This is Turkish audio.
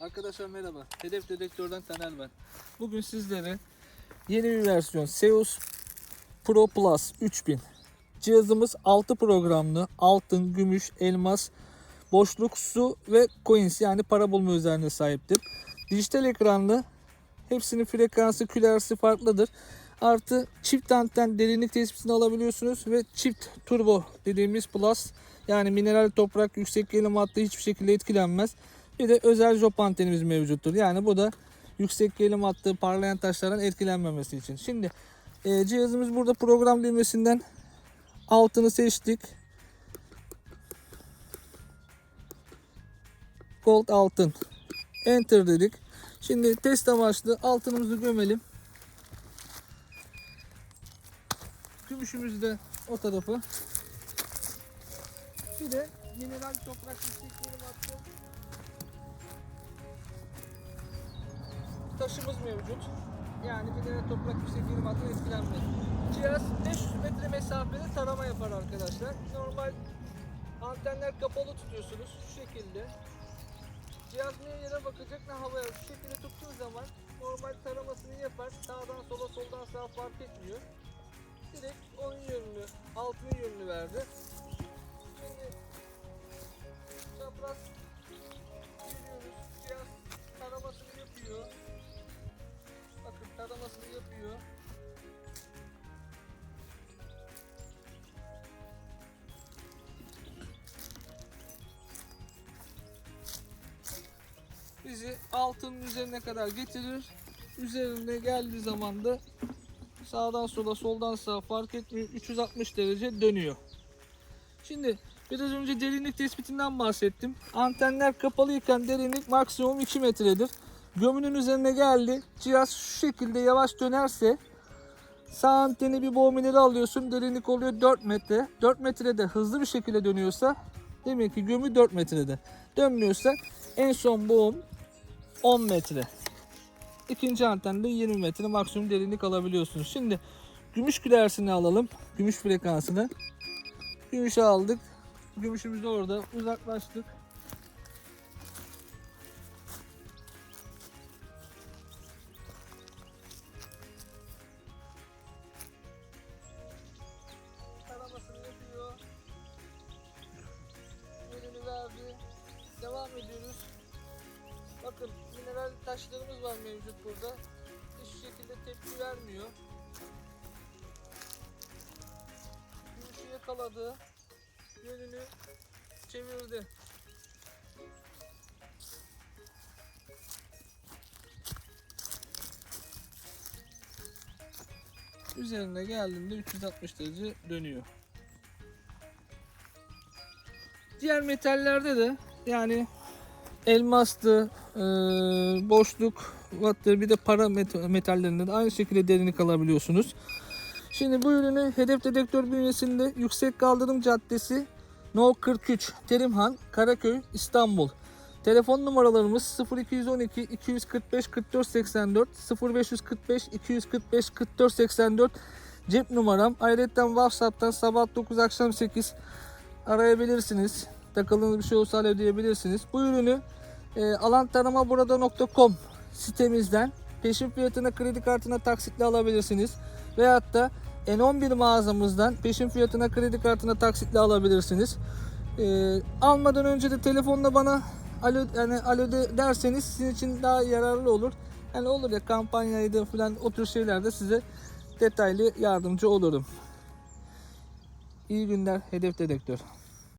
Arkadaşlar merhaba. Hedef Dedektör'den Taner ben. Bugün sizlere yeni bir versiyon Seus Pro Plus 3000. Cihazımız 6 programlı altın, gümüş, elmas, boşluk, su ve coins yani para bulma özelliğine sahiptir. Dijital ekranlı hepsinin frekansı, külersi farklıdır. Artı çift anten derinlik tespitini alabiliyorsunuz ve çift turbo dediğimiz plus yani mineral toprak yüksek gerilim hattı hiçbir şekilde etkilenmez. Bir de özel jop antenimiz mevcuttur. Yani bu da yüksek gerilim hattı parlayan taşlardan etkilenmemesi için. Şimdi e, cihazımız burada program düğmesinden altını seçtik. Gold altın. Enter dedik. Şimdi test amaçlı altınımızı gömelim. Gümüşümüzü de o tarafa. Bir de mineral toprak yüksekliğini attım. Taşımız mevcut. Yani mineral toprak yüksekliğini attım etkilenmez. Cihaz 500 metre mesafede tarama yapar arkadaşlar. Normal antenler kapalı tutuyorsunuz şu şekilde. Cihaz ne yere bakacak ne havaya şu şekilde tuttuğun zaman normal taramasını yapar. Sağdan sola soldan sağa fark etmiyor. Direkt onun yönünü, altının yönünü verdi. Şimdi bizi altının üzerine kadar getirir. Üzerine geldiği zaman da sağdan sola soldan sağa fark etmiyor 360 derece dönüyor. Şimdi biraz önce derinlik tespitinden bahsettim. Antenler kapalıyken derinlik maksimum 2 metredir. Gömünün üzerine geldi. Cihaz şu şekilde yavaş dönerse sağ anteni bir boğum ileri alıyorsun. Derinlik oluyor 4 metre. 4 metrede hızlı bir şekilde dönüyorsa demek ki gömü 4 metrede. Dönmüyorsa en son boğum 10 metre. İkinci antende 20 metre maksimum derinlik alabiliyorsunuz. Şimdi gümüş külersini alalım. Gümüş frekansını. Gümüşü aldık. Gümüşümüz orada. Uzaklaştık. Devam ediyoruz. Mineral taşlarımız var mevcut burada. Hiçbir şekilde tepki vermiyor. Gümüşü yakaladı. Yönünü çevirdi. Üzerine geldiğinde 360 derece dönüyor. Diğer metallerde de yani elmastı, e, boşluk, vattı bir de para met- metallerinde de aynı şekilde derinlik alabiliyorsunuz. Şimdi bu ürünü Hedef Dedektör bünyesinde Yüksek Kaldırım Caddesi No 43 Terimhan Karaköy İstanbul. Telefon numaralarımız 0212 245 44 84 0545 245 44 84 cep numaram. Ayrıca WhatsApp'tan sabah 9 akşam 8 arayabilirsiniz. Takıldığınız bir şey olursa halledebilirsiniz. Bu ürünü e, alantaramaburada.com sitemizden peşin fiyatına kredi kartına taksitle alabilirsiniz. Veyahut da N11 mağazamızdan peşin fiyatına kredi kartına taksitle alabilirsiniz. E, almadan önce de telefonla bana alo yani alo de derseniz sizin için daha yararlı olur. Yani olur ya kampanyaydı falan o tür şeylerde size detaylı yardımcı olurum. İyi günler Hedef Dedektör.